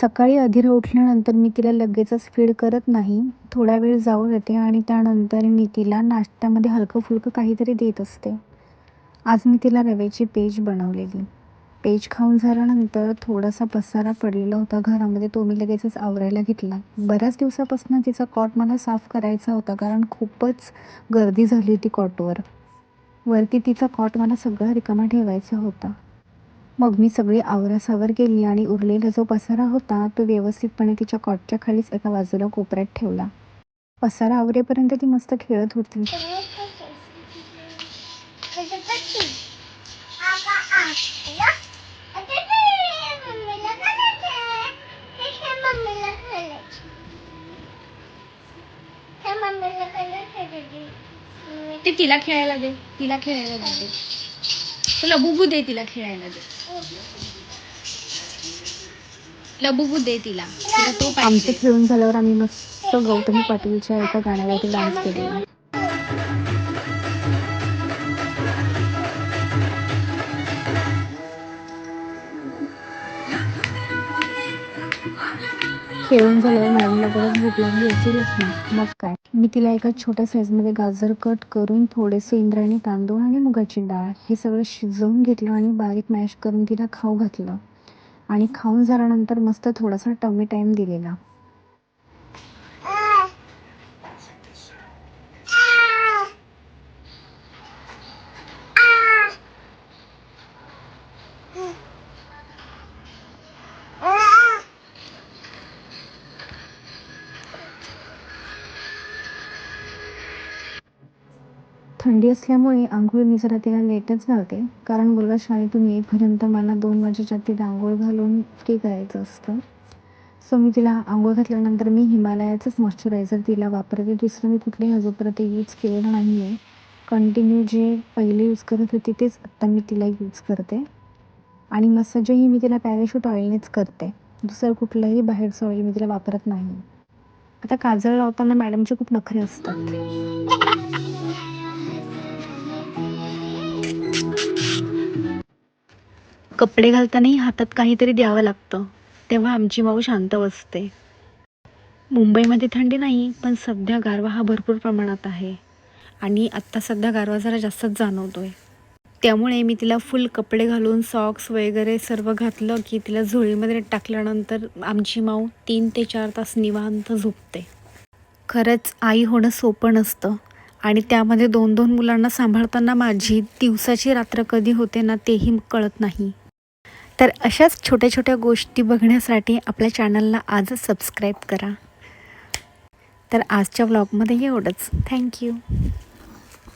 सकाळी अधीर उठल्यानंतर मी तिला लगेचच फीड करत नाही. थोडा वेळ जाऊ देते आणि त्यानंतर मी तिला नाश्त्यामध्ये हलकं फुलकं काहीतरी देत असते. आज मी तिला रव्याची पेज बनवलेली. पेज खाऊन झाल्यानंतर थोडासा पसारा पडलेला होता घरामध्ये तो मी लगेचच आवरायला घेतला. बऱ्याच दिवसापासून तिचा कॉट मला साफ करायचा होता कारण खूपच गर्दी झाली होती कॉटवर. वरती तिचा कॉट मला सगळा रिकामा ठेवायचा होता. मग मी सगळी आवरासावर केली आणि उरलेला जो पसारा होता तो व्यवस्थितपणे तिच्या कॉटच्या खालीच एका बाजूला कोपऱ्यात ठेवला. पसारा आवरेपर्यंत ती मस्त खेळत होती. ते तिला खेळायला दे तिला खेळायला दे. तुला बुबू दे तिला खेळायला दे. लबुबू दे तिला. तिला तो आमचं पाहिजे. खेळून झाल्यावर आम्ही मस्त गौतमी पाटीलच्या एका गाण्यावरती डान्स केलेला. खेळून झाल्यावर मॅडमला परत भूक लागली असेलच ना. मग काय? मी तिला एका छोट्या साईजमध्ये गाजर कट करून थोडेसे इंद्रायणी तांदूळ आणि मुगाची डाळ हे सगळं शिजवून घेतलं आणि बारीक मॅश करून तिला खाऊ घातलं. आणि खाऊन झाल्यानंतर मस्त थोडासा टमी टाईम दिलेला. थंडी असल्यामुळे आंघोळ मी जरा तिला लेटच घालते कारण मुलगा शाळेतून येईपर्यंत मला दोन वाजेच्या आत तिला आंघोळ घालून फ्री करायचं असतं. सो मी तिला आंघोळ घातल्यानंतर मी हिमालयाचंच मॉइश्चरायझर तिला वापरते. दुसरं मी कुठलेही अजूनपर्यंत यूज केलेलं नाही आहे कंटिन्यू जे पहिले यूज करत होते तेच आत्ता मी तिला यूज करते. आणि मसाजही मी तिला पॅराशूट ऑइलनेच करते. दुसरं कुठलंही बाहेरचं ऑइल मी तिला वापरत नाही. आता काजळ लावताना मॅडमचे खूप नखरे असतात. कपडे घालतानाही हातात काहीतरी द्यावं लागतं. तेव्हा आमची माऊ शांत बसते. मुंबईमध्ये थंडी नाही पण सध्या गारवा हा भरपूर प्रमाणात आहे. आणि आत्ता सध्या गारवा जरा जास्तच जाणवतोय. त्यामुळे मी तिला फुल कपडे घालून सॉक्स वगैरे सर्व घातलं की तिला झोळीमध्ये टाकल्यानंतर आमची माऊ तीन ते चार तास निवांत झोपते. खरंच आई होणं सोपं नसतं. आणि त्यामध्ये दोन दोन मुलांना सांभाळताना माझी दिवसाची रात्र कधी होते ना तेही कळत नाही. तर अशाच छोट्या छोट्या गोष्टी बघण्यासाठी आपल्या चॅनलला आजच सबस्क्राईब करा. तर आजच्या व्लॉगमध्ये एवढंच. थँक्यू.